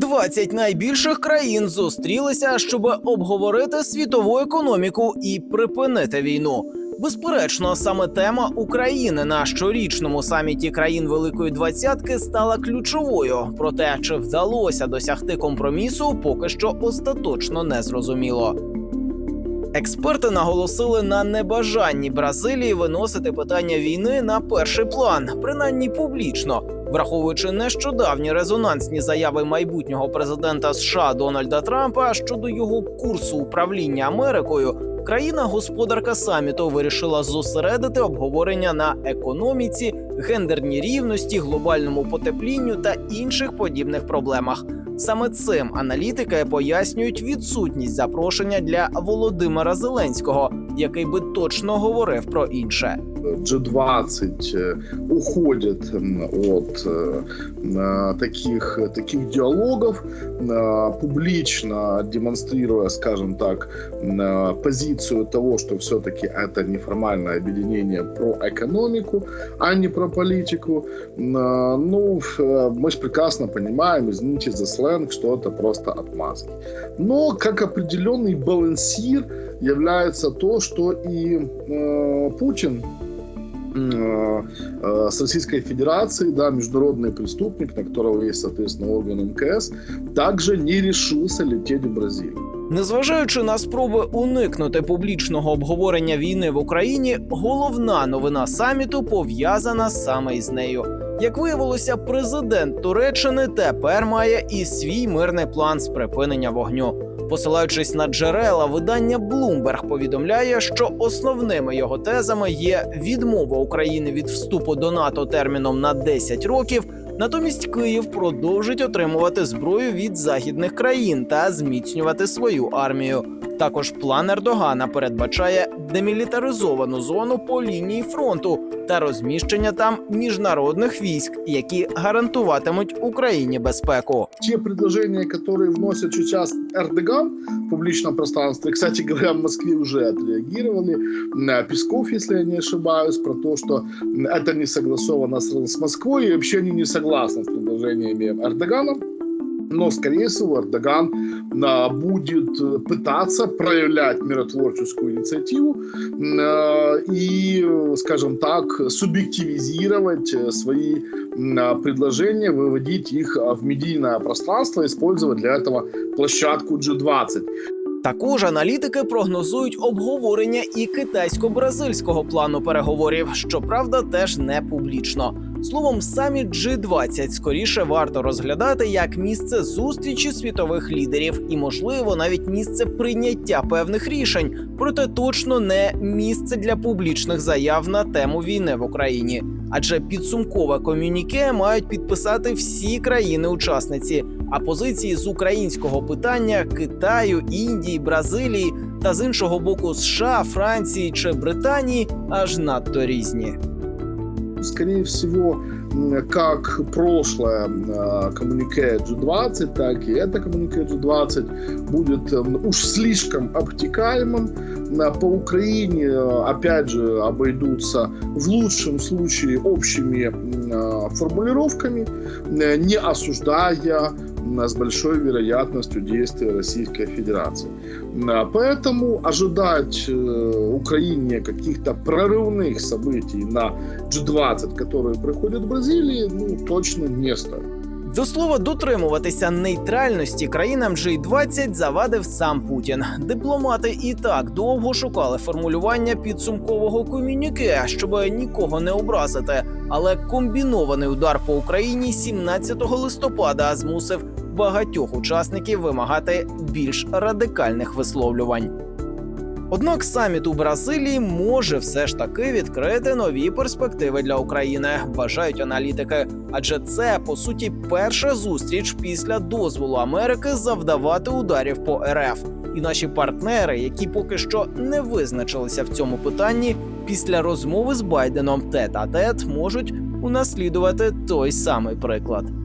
20 найбільших країн зустрілися, щоб обговорити світову економіку і припинити війну. Безперечно, саме тема України на щорічному саміті країн Великої Двадцятки стала ключовою. Проте, чи вдалося досягти компромісу, поки що остаточно не зрозуміло. Експерти наголосили на небажанні Бразилії виносити питання війни на перший план, принаймні публічно, враховуючи нещодавні резонансні заяви майбутнього президента США Дональда Трампа щодо його курсу управління Америкою. Країна-господарка саміту вирішила зосередити обговорення на економіці, гендерній рівності, глобальному потеплінню та інших подібних проблемах. Саме цим аналітики пояснюють відсутність запрошення для Володимира Зеленського, який би точно говорив про інше. G20 э, уходит м, от э, м, таких, таких диалогов, э, публично демонстрируя, скажем так, м, э, позицию того, что все-таки это неформальное объединение про экономику, а не про политику. Э, Ну, э, мы же прекрасно понимаем, извините за сленг, что это просто отмазки. Но как определенный балансир является то, что и э, Путин с Российской Федерацией, да, международный преступник, на которого есть, соответственно, орган МКС, также не решился лететь в Бразилию. Незважаючи на спроби уникнути публічного обговорення війни в Україні, головна новина саміту пов'язана саме із нею. Як виявилося, президент Туреччини тепер має і свій мирний план з припинення вогню. Посилаючись на джерела, видання Bloomberg повідомляє, що основними його тезами є відмова України від вступу до НАТО терміном на 10 років. Натомість Київ продовжить отримувати зброю від західних країн та зміцнювати свою армію. Також план Ердогана передбачає демілітаризовану зону по лінії фронту та розміщення там міжнародних військ, які гарантуватимуть Україні безпеку. Те предложения, которые вносит сейчас Эрдоган в публичном пространстве, кстати говоря, в Москве уже отреагировали, М, Песков, если я не ошибаюсь, про то, что м, это не согласовано с, с Москвой, и вообще они не согласны с предложениями Эрдогана. Но, скорее всего, Эрдоган а, будет э, пытаться проявлять миротворческую инициативу а, и, скажем так, субъективизировать э, свои а, предложения, выводить их в медийное пространство, использовать для этого площадку G20. Також аналітики прогнозують обговорення і китайсько-бразильського плану переговорів, щоправда, теж не публічно. Словом, саміт G20 скоріше варто розглядати як місце зустрічі світових лідерів і, можливо, навіть місце прийняття певних рішень, проте точно не місце для публічних заяв на тему війни в Україні. Адже підсумкове комюніке мають підписати всі країни-учасниці А позиції з українського питання Китаю, Індії, Бразилії та з іншого боку США, Франції чи Британії аж надто різні. Скорее всего, м, как прошлое э, коммунике G20, так и это коммунике G20 будет м, уж слишком обтекаемым. На- По Украине, э, опять же, обойдутся в лучшем случае общими м, э, формулировками, э, не осуждая м, с большой вероятностью действия Российской Федерации. М, Поэтому ожидать э, Украине каких-то прорывных событий на G20, которые проходят в Бразилии, ну, точно не стоит. До слова, дотримуватися нейтральності країнам G20 завадив сам Путін. Дипломати і так довго шукали формулювання підсумкового комюніке, щоб нікого не образити. Але комбінований удар по Україні 17 листопада змусив багатьох учасників вимагати більш радикальних висловлювань. Однак саміт у Бразилії може все ж таки відкрити нові перспективи для України, вважають аналітики. Адже це по суті перша зустріч після дозволу Америки завдавати ударів по РФ. І наші партнери, які поки що не визначилися в цьому питанні, після розмови з Байденом тет-а-тет можуть унаслідувати той самий приклад.